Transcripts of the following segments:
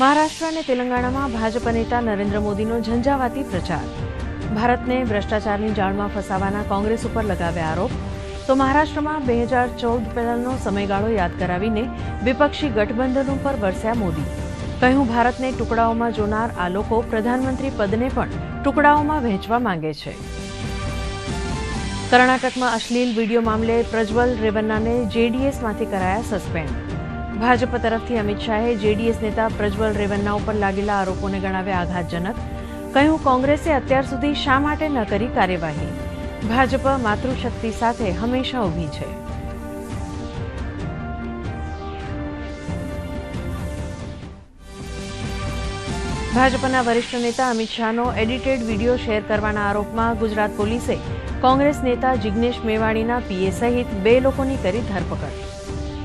મહારાષ્ટ્ર અને તેલંગાણામાં ભાજપ નેતા નરેન્દ્ર મોદીનો ઝંઝાવાતી પ્રચાર. ભારતને ભ્રષ્ટાચારની જાળમાં ફસાવાના કોંગ્રેસ ઉપર લગાવ્યા આરોપ. તો મહારાષ્ટ્રમાં બે હજાર ચૌદ પહેલાનો સમયગાળો યાદ કરાવીને વિપક્ષી ગઠબંધન ઉપર વરસ્યા મોદી. કહ્યું, ભારતને ટુકડાઓમાં જોનાર આ લોકો પ્રધાનમંત્રી પદને પણ ટુકડાઓમાં વહેંચવા માંગે છે. કર્ણાટકમાં અશ્લીલ વીડિયો મામલે પ્રજ્વલ રેવન્નાને જેડીએસમાંથી કરાયા સસ્પેન્ડ. ભાજપ તરફથી અમિત શાહે જેડીએસ નેતા પ્રજ્વલ રેવન્ના ઉપર લાગેલા આરોપોને ગણાવ્યા આઘાતજનક. કહ્યું, કોંગ્રેસે અત્યાર સુધી શા માટે ન કરી કાર્યવાહી? ભાજપ માતૃશક્તિ સાથે હંમેશા ઊભી છે. ભાજપના વરિષ્ઠ નેતા અમિત શાહનો એડિટેડ વીડિયો શેર કરવાના આરોપમાં ગુજરાત પોલીસે કોંગ્રેસ નેતા જિગ્નેશ મેવાણીના પીએ સહિત બે લોકોની કરી ધરપકડ.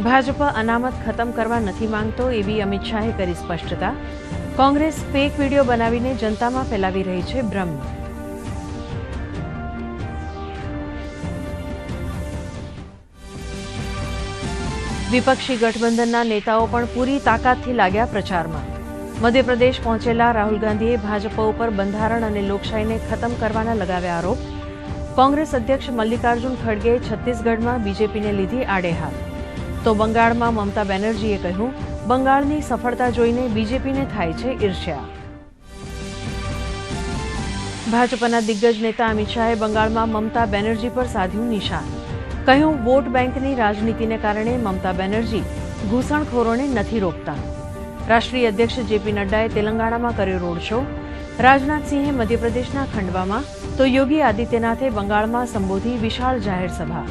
ભાજપ અનામત ખતમ કરવા નથી માંગતો એવી અમિત શાહે કરી સ્પષ્ટતા. કોંગ્રેસ ફેક વીડિયો બનાવીને જનતામાં ફેલાવી રહી છે ભ્રમ. વિપક્ષી ગઠબંધનના નેતાઓ પણ પૂરી તાકાતથી લાગ્યા પ્રચારમાં. મધ્યપ્રદેશ પહોંચેલા રાહુલ ગાંધીએ ભાજપ ઉપર બંધારણ અને લોકશાહીને ખતમ કરવાના લગાવ્યા આરોપ. કોંગ્રેસ અધ્યક્ષ મલ્લિકાર્જુન ખડગેએ છત્તીસગઢમાં બીજેપીને લીધી આડે હાથ તો બંગાળમાં મમતા બેનર્જીએ કહ્યું, બંગાળની સફળતા જોઈને બીજેપીને થાય છે ઈર્ષ્યા. ભાજપના દિગ્ગજ નેતા અમિત શાહે બંગાળમાં મમતા બેનર્જી પર સાધ્યું નિશાન. કહ્યું, વોટ બેંકની રાજનીતિને કારણે મમતા બેનર્જી ઘૂસણખોરોને નથી રોકતા. રાષ્ટ્રીય અધ્યક્ષ જેપી નડ્ડાએ તેલંગાણામાં કર્યો રોડ શો. રાજનાથસિંહે મધ્યપ્રદેશના ખંડવામાં, તો યોગી આદિત્યનાથે બંગાળમાં સંબોધી વિશાળ જાહેર સભા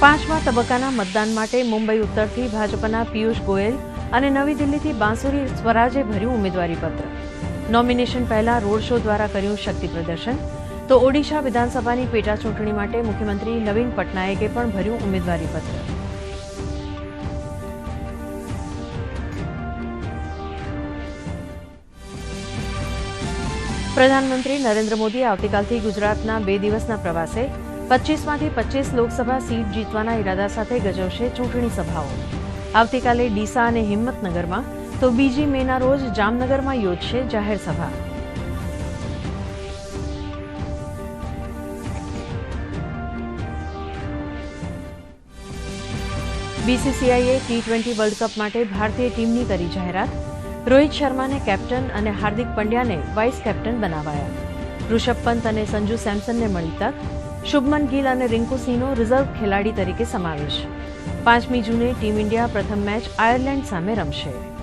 પાંચમા તબક્કાના મતદાન માટે મુંબઈ ઉત્તરથી ભાજપના પિયુષ ગોયલ અને નવી દિલ્હીથી બાંસુરી સ્વરાજે ભર્યું ઉમેદવારી પત્ર નોમિનેશન પહેલા રોડ શો દ્વારા કર્યું શક્તિ પ્રદર્શન. તો ઓડિશા વિધાનસભાની પેટા ચૂંટણી માટે મુખ્યમંત્રી નવીન પટનાયકે પણ ભર્યું ઉમેદવારી પત્ર પ્રધાનમંત્રી નરેન્દ્ર મોદી આવતીકાલથી ગુજરાતના બે દિવસના પ્રવાસે પચીસમાંથી પચીસ લોકસભા સીટ જીતવાના ઇરાદા સાથે ગજવશે ચૂંટણી સભાઓ. આવતીકાલે ડીસા અને હિંમતનગરમાં તો બીજી મેના રોજ જામનગરમાં યોજશે જાહેર સભા. બીસીસીઆઈએ ટી ટ્વેન્ટી વર્લ્ડ કપ માટે ભારતીય ટીમની કરી જાહેરાત. રોહિત શર્માને કેપ્ટન અને હાર્દિક પંડ્યાને વાઇસ કેપ્ટન બનાવાયા. ઋષભ પંત અને સંજુ સેમસનને મળી તક શુભમન ગિલ અને રિંકુ સિંહનો રિઝર્વ ખેલાડી તરીકે સમાવેશ. પાંચમી જૂને ટીમ ઇન્ડિયા પ્રથમ મેચ આયર્લેન્ડ સામે રમશે.